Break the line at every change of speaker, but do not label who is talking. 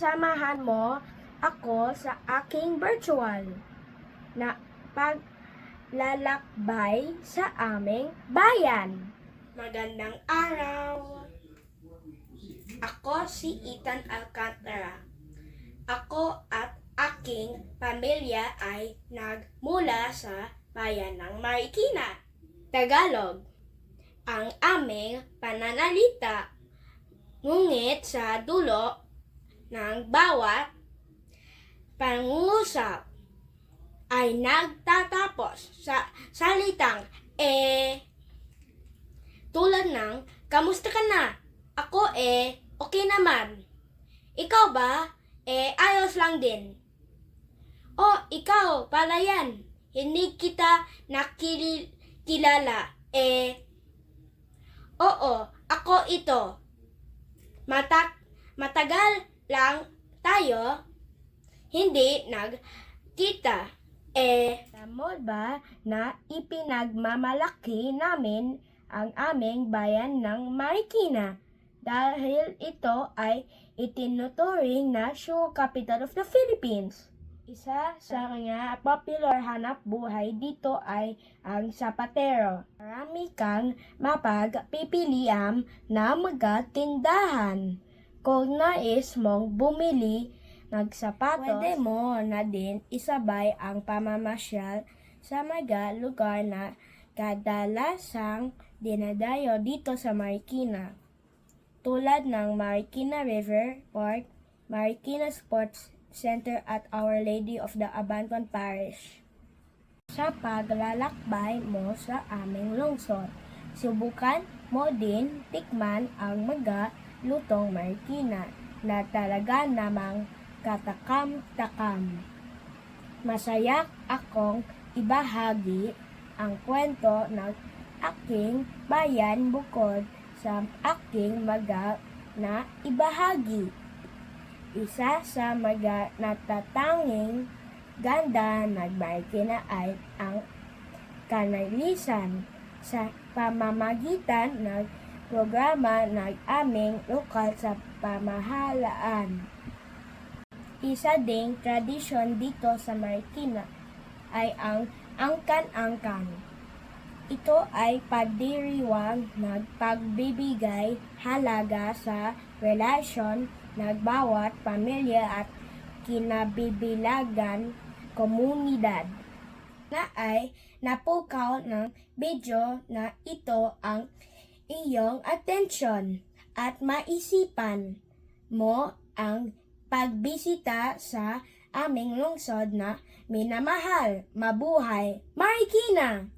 samahan mo ako sa aking virtual na paglalakbay sa aming bayan. Magandang araw! Ako si Ethan Alcantara. Ako at aking pamilya ay nagmula sa bayan ng Marikina. Tagalog ang aming pananalita. Ngunit sa dulo ng bawat pangungusap ay nagtatapos sa salitang eh. Tulad ng, kamusta ka na? Ako eh, okay naman. Ikaw ba? Eh, ayos lang din. O, ikaw, pala yan. Hindi kita nakilala. Eh, oo, ako ito. Matak, matagal lang tayo hindi nagkita. Eh, mo ba na ipinagmamalaki namin ang aming bayan ng Marikina dahil ito ay itinuturing na shoe capital of the Philippines. Isa sa mga popular hanap buhay dito ay ang sapatero. Marami kang mapagpipiliam na magatindahan. Kung nais mong bumili ng sapatos, pwede mo na din isabay ang pamamasyal sa mga lugar na kadalasang dinadayo dito sa Marikina. Tulad ng Marikina River Park, Marikina Sports Center at Our Lady of the Abandoned Parish. Sa paglalakbay mo sa aming lungsod, subukan mo din tikman ang mga lutong Marikina na talaga namang katakam-takam. Masaya akong ibahagi ang kwento ng aking bayan bukod sa aking mga na ibahagi. Isa sa mga natatanging ganda ng ay ang kanalisan sa pamamagitan ng programa ng aming lokal sa pamahalaan. Isa ding tradisyon dito sa Marikina ay ang angkan-angkan. Ito ay pagdiriwang ng pagbibigay halaga sa relasyon ng bawat pamilya at kinabibilagan komunidad na ay napukaw ng video na ito ang iyong atensyon at maisipan mo ang pagbisita sa aming lungsod na minamahal, mabuhay, Marikina!